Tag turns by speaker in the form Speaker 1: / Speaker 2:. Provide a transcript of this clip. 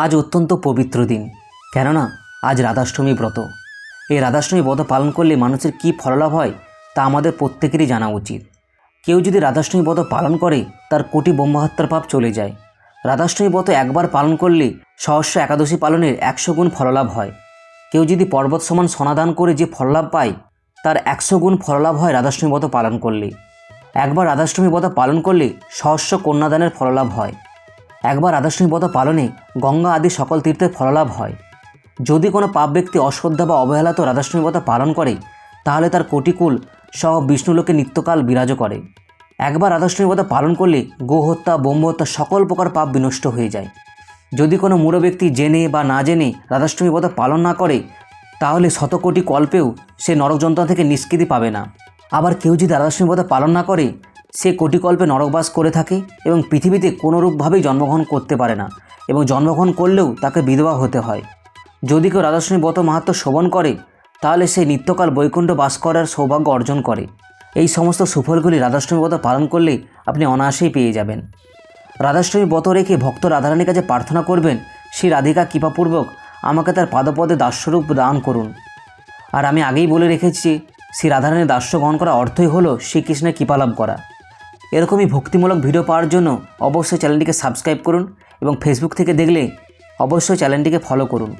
Speaker 1: আজ অত্যন্ত পবিত্র দিন। কেননা, আজ রাধাষ্টমী ব্রত। এই রাধাষ্টমী ব্রত পালন করলে মানুষের কী ফললাভ হয়, তা আমাদের প্রত্যেকেরই জানা উচিত। কেউ যদি রাধাষ্টমী ব্রত পালন করে, তার কোটি ব্রহ্মহত্যার পাপ চলে যায়। রাধাষ্টমী ব্রত একবার পালন করলে সহস্র একাদশী পালনের একশো গুণ ফললাভ হয়। কেউ যদি পর্বত সমান সনাদান করে যে ফললাভ পায়, তার একশো গুণ ফললাভ হয় রাধাষ্টমী ব্রত পালন করলে। একবার রাধাষ্টমী ব্রত পালন করলে সহস্র কন্যাদানের ফললাভ হয়। একবার ব্রত পালনে গঙ্গা আদি সকল তীর্থের ফললাভ হয়। যদি কোনো পাপ ব্যক্তি অশ্রদ্ধা বা অবহেলাত রাধাষ্টমী ব্রত পালন করে, তাহলে তার কোটিকুল সহ বিষ্ণুলোকে নিত্যকাল বিরাজ করে। একবার রাধাষ্টমী ব্রত পালন করলে গোহত্যা, ব্রহ্মহত্যা সকল প্রকার পাপ বিনষ্ট হয়ে যায়। যদি কোনো মূঢ় ব্যক্তি জেনে বা না জেনে রাধাষ্টমী ব্রত পালন না করে, তাহলে শতকোটি কল্পেও সে নরক যন্ত্রণা থেকে নিষ্কৃতি পাবে না। আবার কেউ যদি রাধাষ্টমী ব্রত পালন না করে সে কোটিকল্পে নরকবাস করে থাকে এবং পৃথিবীতে কোনোরূপভাবেই জন্মগ্রহণ করতে পারে না এবং জন্মগ্রহণ করলেও তাকে বিধবা হতে হয়। যদি কেউ রাধাষ্টমী ব্রত মাহাত্ম শোভন করে, তাহলে সে নিত্যকাল বৈকুণ্ঠ বাস করার সৌভাগ্য অর্জন করে। এই সমস্ত সুফলগুলি রাধাষ্টমী ব্রত পালন করলে আপনি অনায়াসেই পেয়ে যাবেন। রাধাষ্টমী ব্রত রেখে ভক্ত রাধারানীর কাছে প্রার্থনা করবেন, শ্রী রাধিকা, কৃপাপূর্বক আমাকে তার পাদপদে দাস্যরূপ দান করুন। আর আমি আগেই বলে রেখেছি, শ্রী রাধারানীর দাস্য গ্রহণ করা অর্থই হলো শ্রীকৃষ্ণের কৃপালাভ করা। এরকমই ভক্তিমূলক ভিডিও পাওয়ার জন্য অবশ্যই চ্যানেলটিকে সাবস্ক্রাইব করুন এবং ফেসবুক থেকে দেখলে অবশ্যই চ্যানেলটিকে ফলো করুন।